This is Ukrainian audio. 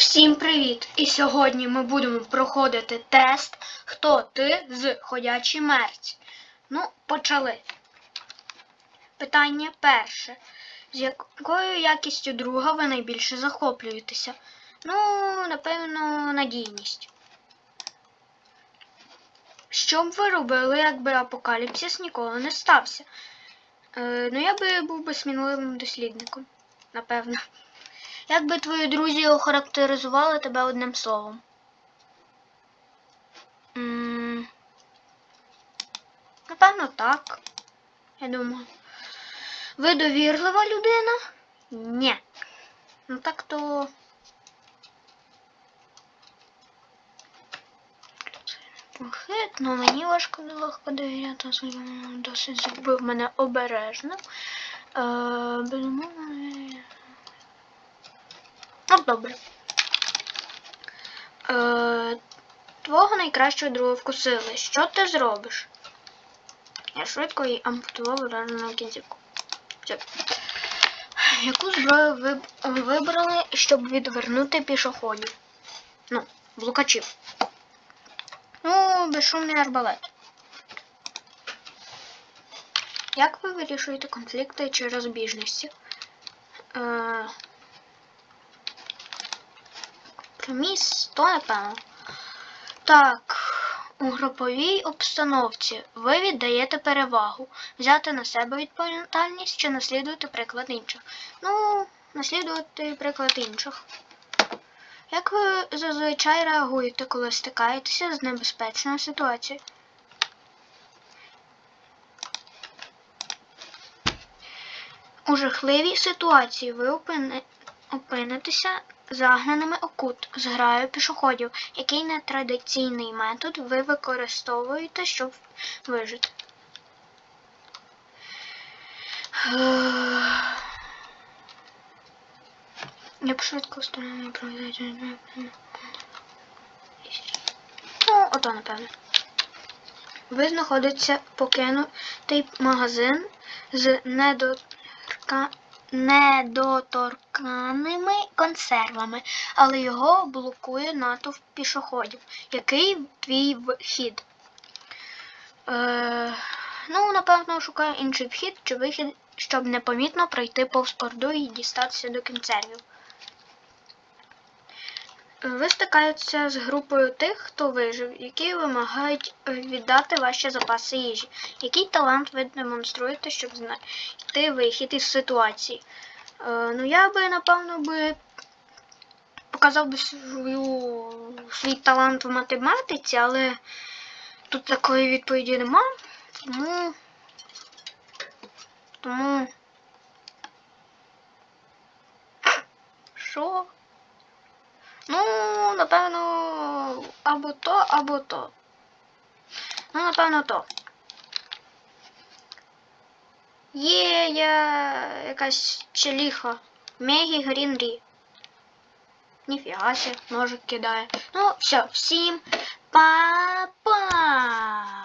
Всім привіт! І сьогодні ми будемо проходити тест Хто ти з ходячий мерць. Ну, почали. Питання перше. З якою якістю друга ви найбільше захоплюєтеся? Ну, напевно, надійність. Що б ви робили, якби апокаліпсис ніколи не стався? Е, ну, я би був би сміливим дослідником, напевно. Як би твої друзі охарактеризували тебе одним словом? Напевно, так. Я думаю. Ви довірлива людина? Ні. Ну так то. Хитно, мені важко нелегко довіряти, оскільки досить зробив мене обережно. Е, безумовно, Ну, добре. Е, твого найкращого друга вкусили. Що ти зробиш? Я швидко їй ампутував уражену кінцівку. Яку зброю ви вибрали, щоб відвернути пішоходів? Ну, блукачів. Ну, безшумний арбалет. Як ви вирішуєте конфлікти чи розбіжності? Е, Компроміс, то напевно. Так, у груповій обстановці ви віддаєте перевагу взяти на себе відповідальність чи наслідувати приклад інших. Ну, наслідувати приклад інших. Як ви зазвичай реагуєте, коли стикаєтеся з небезпечною ситуацією? У жахливій ситуації ви опини- опинитеся загнаними у кут з граю пішоходів. Який нетрадиційний метод ви використовуєте, щоб вижити? Я швидко встановлюю проведення. Ну, ото, напевно. Ви знаходиться покинутий магазин з недоторка... недоторканими консервами, але його блокує натовп пішоходів. Який твій вхід? Е, ну, напевно, шукаю інший вхід чи вихід, щоб непомітно пройти повз порду і дістатися до консервів. Ви стикаються з групою тих, хто вижив, які вимагають е, віддати ваші запаси їжі. Який талант ви демонструєте, щоб знайти вихід із ситуації? Е, ну, я би, напевно, би показав би свою, свій талант в математиці, але тут такої відповіді нема. Тому. Тому. Що? Напевно, або то, або то. Ну, напевно, то. Є я якась челіха. Мегі Грінрі. Ніфіга себе, ножик кидає. Ну, все, всім па-па!